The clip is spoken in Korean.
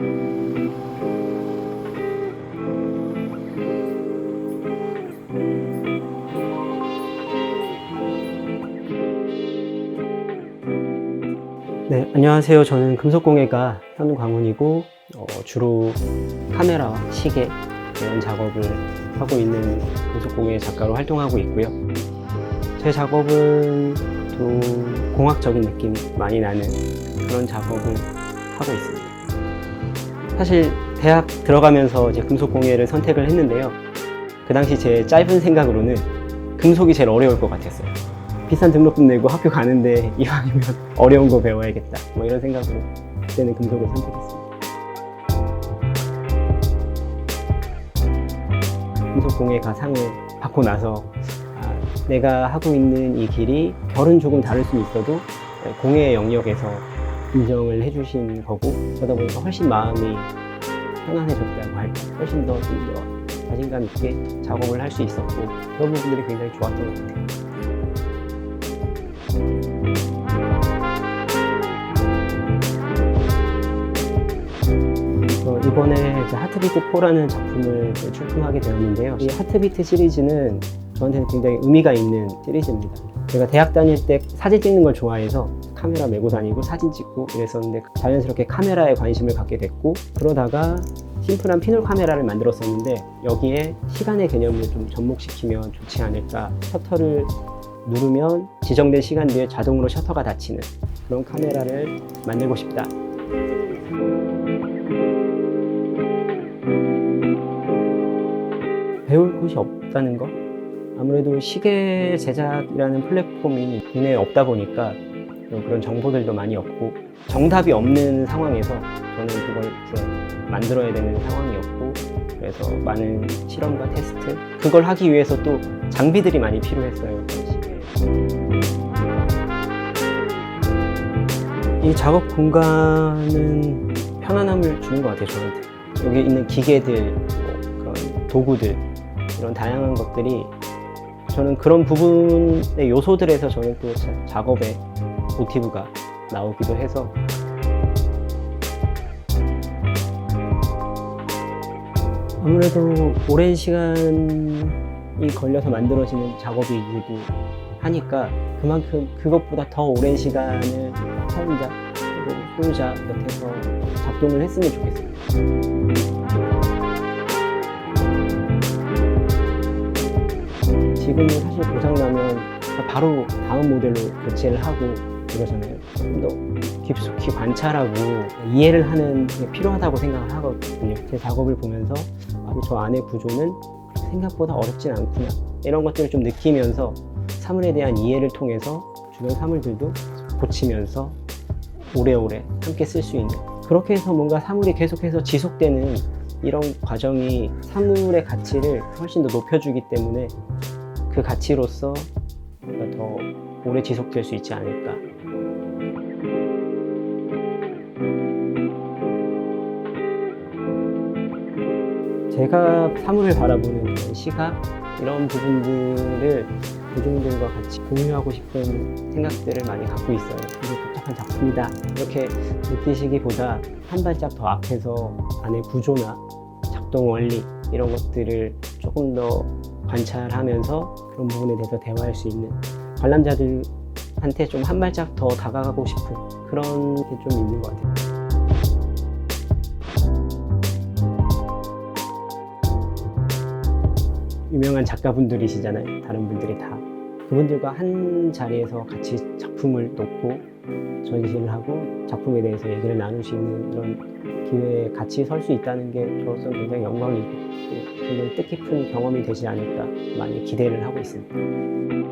네, 안녕하세요. 저는 금속공예가 현광훈이고 어, 주로 카메라와 시계 이런 작업을 하고 있는 금속공예 작가로 활동하고 있고요. 제 작업은 좀 공학적인 느낌이 많이 나는 그런 작업을 하고 있습니다. 사실 대학 들어가면서 이제 금속공예를 선택을 했는데요. 그 당시 제 짧은 생각으로는 금속이 제일 어려울 것 같았어요. 비싼 등록금 내고 학교 가는데 이왕이면 어려운 거 배워야겠다. 뭐 이런 생각으로 그때는 금속을 선택했습니다. 금속공예 가 상을 받고 나서 아, 내가 하고 있는 이 길이 결은 조금 다를 수 있어도 공예 영역에서 인정을 해주신 거고 그러다 보니까 훨씬 마음이 편안해졌다고 할까 훨씬 더좀더 자신감 있게 작업을 할 수 있었고 그런 부분들이 굉장히 좋았던 것 같아요. 어, 이번에 하트비트 4라는 작품을 출품하게 되었는데요. 이 하트비트 시리즈는 저한테는 굉장히 의미가 있는 시리즈입니다. 제가 대학 다닐 때 사진 찍는 걸 좋아해서 카메라 메고 다니고 사진 찍고 이랬었는데 자연스럽게 카메라에 관심을 갖게 됐고 그러다가 심플한 피놀 카메라를 만들었었는데 여기에 시간의 개념을 좀 접목시키면 좋지 않을까 셔터를 누르면 지정된 시간 뒤에 자동으로 셔터가 닫히는 그런 카메라를 만들고 싶다 배울 곳이 없다는 거? 아무래도 시계 제작이라는 플랫폼이 국내에 없다 보니까 또 그런 정보들도 많이 없고 정답이 없는 상황에서 저는 그걸 만들어야 되는 상황이었고 그래서 많은 실험과 테스트 그걸 하기 위해서 또 장비들이 많이 필요했어요. 이 작업 공간은 편안함을 주는 것 같아요 저한테 여기 있는 기계들 뭐 도구들 이런 다양한 것들이 저는 그런 부분의 요소들에서 저는 또 자- 작업의 모티브가 나오기도 해서 아무래도 오랜 시간이 걸려서 만들어지는 작업이기도 하니까 그만큼 그것보다 더 오랜 시간을 사용자 그리고 소유자 곁에서 작동을 했으면. 지 고장나면 바로 다음 모델로 교체를 하고 이러잖아요. 좀 더 깊숙이 관찰하고 이해를 하는 게 필요하다고 생각을 하거든요. 제 작업을 보면서 아, 저 안의 구조는 생각보다 어렵진 않구나. 이런 것들을 좀 느끼면서 사물에 대한 이해를 통해서 주변 사물들도 고치면서 오래오래 함께 쓸 수 있는 그렇게 해서 뭔가 사물이 계속해서 지속되는 이런 과정이 사물의 가치를 훨씬 더 높여주기 때문에 그 가치로서 더 오래 지속될 수 있지 않을까. 제가 사물을 바라보는 시각 이런 부분들을 대중들과 같이 공유하고 싶은 생각들을 많이 갖고 있어요. 이게 복잡한 작품이다 이렇게 느끼시기보다 한 발짝 더 앞에서 안의 구조나 작동 원리 이런 것들을 조금 더 관찰하면서 그런 부분에 대해서 대화할 수 있는 관람자들한테 좀 한 발짝 더 다가가고 싶은 그런 게 좀 있는 것 같아요. 유명한 작가분들이시잖아요. 다른 분들이 다. 그분들과 한 자리에서 같이 작품을 놓고 전시를 하고 작품에 대해서 얘기를 나눌 수 있는 이런 기회에 같이 설 수 있다는 게 저로서는 굉장히 영광이고 또 굉장히 뜻깊은 경험이 되지 않을까 많이 기대를 하고 있습니다.